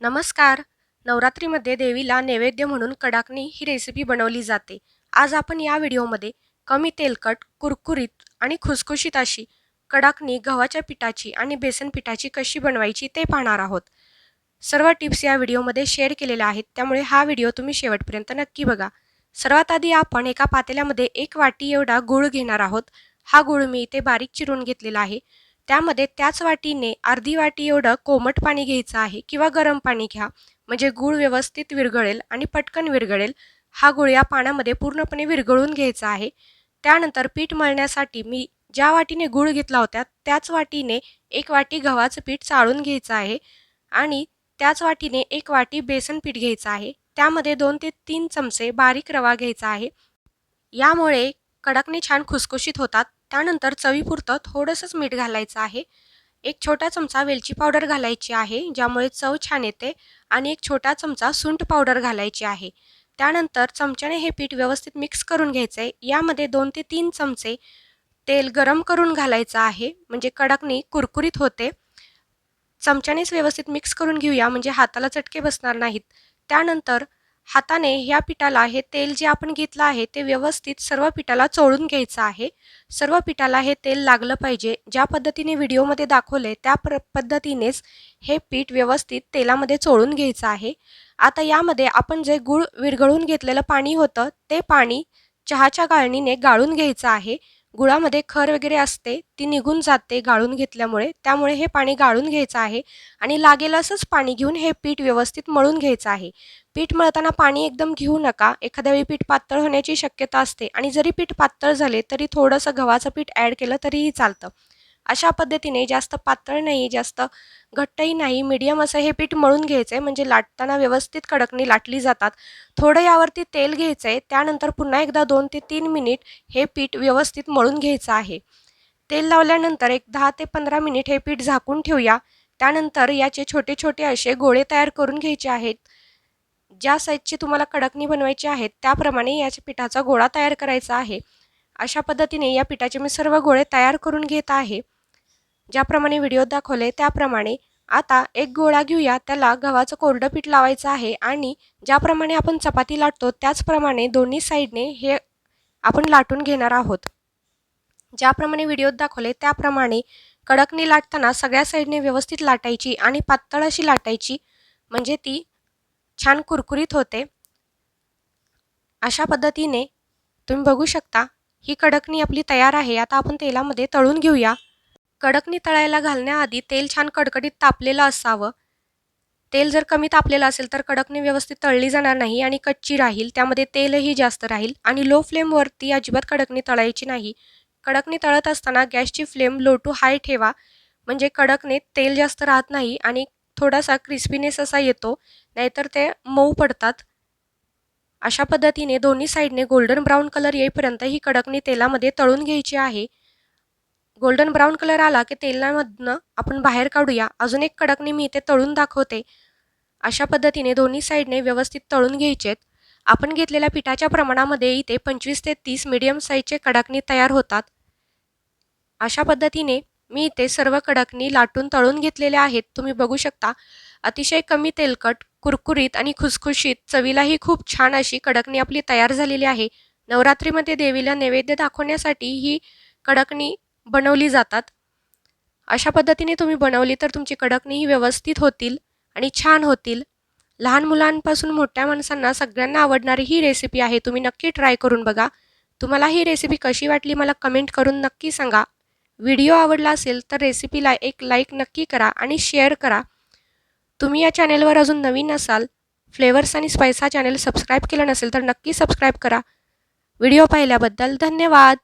नमस्कार. नवरात्रीमध्ये देवीला नैवेद्य म्हणून कडाकणी ही रेसिपी बनवली जाते. आज आपण या व्हिडिओमध्ये कमी तेलकट कुरकुरीत आणि खुसखुशीत अशी कडाकणी गव्हाच्या पिठाची आणि बेसन पिठाची कशी बनवायची ते पाहणार आहोत. सर्व टिप्स या व्हिडिओमध्ये शेअर केलेल्या आहेत त्यामुळे हा व्हिडिओ तुम्ही शेवटपर्यंत नक्की बघा. सर्वात आधी आपण एका पातेल्यामध्ये एक वाटी एवढा गूळ घेणार आहोत. हा गूळ मी इथे बारीक चिरून घेतलेला आहे. त्यामध्ये त्याच वाटीने अर्धी वाटी एवढं कोमट पाणी घ्यायचं आहे किंवा गरम पाणी घ्या. म्हणजे गूळ व्यवस्थित विरघळेल आणि पटकन विरघळेल. हा गूळ या पाण्यामध्ये पूर्णपणे विरघळून घ्यायचा आहे. त्यानंतर पीठ मळण्यासाठी मी ज्या वाटीने गूळ घेतला होता त्याच वाटीने एक वाटी गव्हाचं पीठ चाळून घ्यायचं आहे आणि त्याच वाटीने एक वाटी बेसन पीठ घ्यायचं आहे. त्यामध्ये दोन ते तीन चमचे बारीक रवा घ्यायचा आहे. यामुळे कडकने छान खुसखुशीत होतात. त्यानंतर चवीपुरतं थोडंसंच मीठ घालायचं आहे. एक छोटा चमचा वेलची पावडर घालायची आहे ज्यामुळे चव छान येते आणि एक छोटा चमचा सुंठ पावडर घालायची आहे. त्यानंतर चमच्याने हे पीठ व्यवस्थित मिक्स करून घ्यायचं आहे यामध्ये दोन ते तीन चमचे तेल गरम करून घालायचं आहे म्हणजे कडकनी कुरकुरीत होते. चमच्यानेच व्यवस्थित मिक्स करून घेऊया म्हणजे हाताला चटके बसणार नाहीत. त्यानंतर हाताने ह्या पिठाला हे तेल जे आपण घेतलं आहे ते व्यवस्थित सर्व पिठाला चोळून घ्यायचं आहे. सर्व पिठाला हे तेल लागलं पाहिजे. ज्या पद्धतीने व्हिडिओमध्ये दाखवले त्या प्र पद्धतीनेच हे पीठ व्यवस्थित तेलामध्ये चोळून घ्यायचं आहे. आता यामध्ये आपण जे गूळ विरघळून घेतलेलं पाणी होतं ते पाणी चहाच्या गाळणीने गाळून घ्यायचं आहे. गुळामध्ये खर वगैरे असते ती निघून जाते गाळून घेतल्यामुळे. त्यामुळे हे पाणी गाळून घ्यायचं आहे आणि लागेल असंच पाणी घेऊन हे पीठ व्यवस्थित मळून घ्यायचं आहे. पीठ मळताना पाणी एकदम घेऊ नका. एखाद्या वेळी पीठ पातळ होण्याची शक्यता असते आणि जरी पीठ पातळ झाले तरी थोडंसं गव्हाचं पीठ ॲड केलं तरीही चालतं. अशा पद्धतीने जास्त पातळ नाही जास्त घट्टही नाही मीडियम असं हे पीठ मळून घ्यायचं आहे म्हणजे लाटताना व्यवस्थित कडकणी लाटली जातात. थोडं यावरती तेल घ्यायचं आहे त्यानंतर पुन्हा एकदा दोन ते तीन मिनिट हे पीठ व्यवस्थित मळून घ्यायचं आहे. तेल लावल्यानंतर एक दहा ते पंधरा मिनिट हे पीठ झाकून ठेवूया. त्यानंतर याचे छोटे छोटे असे गोळे तयार करून घ्यायचे आहेत. ज्या साईजची तुम्हाला कडकणी बनवायची आहेत त्याप्रमाणे याच्या पिठाचा गोळा तयार करायचा आहे. अशा पद्धतीने या पिठाचे मी सर्व गोळे तयार करून घेत आहे. ज्याप्रमाणे व्हिडिओ दाखवले त्याप्रमाणे आता एक गोळा घेऊया. त्याला गव्हाचं कोरडं पीठ लावायचं आहे आणि ज्याप्रमाणे आपण चपाती लाटतो त्याचप्रमाणे दोन्ही साईडने हे आपण लाटून घेणार आहोत. ज्याप्रमाणे व्हिडिओत दाखवले त्याप्रमाणे कडकने लाटताना सगळ्या साईडने व्यवस्थित लाटायची आणि पातळ अशी लाटायची. म्हणजे ती छान कुरकुरीत होते. अशा पद्धतीने तुम्ही बघू शकता ही कडकणी आपली तयार आहे. आता आपण तेलामध्ये तळून घेऊया. कडकनी तळायला घालण्याआधी तेल छान कडकडीत तापलेलं असावं. तेल जर कमी तापलेलं असेल तर कडकनी व्यवस्थित तळली जाणार नाही आणि कच्ची राहील. त्यामध्ये तेलही जास्त राहील आणि लो फ्लेमवरती अजिबात कडकनी तळायची नाही. कडकनी तळत असताना गॅसची फ्लेम लो टू हाय ठेवा. म्हणजे कडकने तेल जास्त राहत नाही आणि थोडासा क्रिस्पीनेस असा येतो नाहीतर ते मऊ पडतात. अशा पद्धतीने दोन्ही साईडने गोल्डन ब्राऊन कलर येईपर्यंत ही कडकनी तेलामध्ये तळून घ्यायची आहे. गोल्डन ब्राऊन कलर आला की तेलामधनं आपण बाहेर काढूया. अजून एक कडकणी मी इथे तळून दाखवते. अशा पद्धतीने दोन्ही साईडने व्यवस्थित तळून घ्यायचेत. आपण घेतलेल्या पिठाच्या प्रमाणामध्ये इथे पंचवीस ते तीस मिडियम साईजचे कडकणी तयार होतात. अशा पद्धतीने मी इथे सर्व कडकणी लाटून तळून घेतलेल्या आहेत. तुम्ही बघू शकता अतिशय कमी तेलकट कुरकुरीत आणि खुसखुशीत चवीलाही खूप छान अशी कडकणी आपली तयार झालेली आहे. नवरात्रीमध्ये देवीला नैवेद्य दाखवण्यासाठी ही कडकणी बनवली जातात. अशा पद्धतीने तुम्ही बनवली तर तुमची कडकणीही व्यवस्थित होतील आणि छान होतील. लहान मुलांपासून मोठ्या माणसांना सगळ्यांना आवडणारी ही रेसिपी आहे. तुम्ही नक्की ट्राय करून बघा. तुम्हाला ही रेसिपी कशी वाटली मला कमेंट करून नक्की सांगा. व्हिडिओ आवडला असेल तर रेसिपीला एक लाईक नक्की करा आणि शेअर करा. तुम्ही या चॅनेलवर अजून नवीन असाल फ्लेवर्स आणि स्पायसा हा चॅनल सबस्क्राईब केलं नसेल तर नक्की सबस्क्राईब करा. व्हिडिओ पाहिल्याबद्दल धन्यवाद.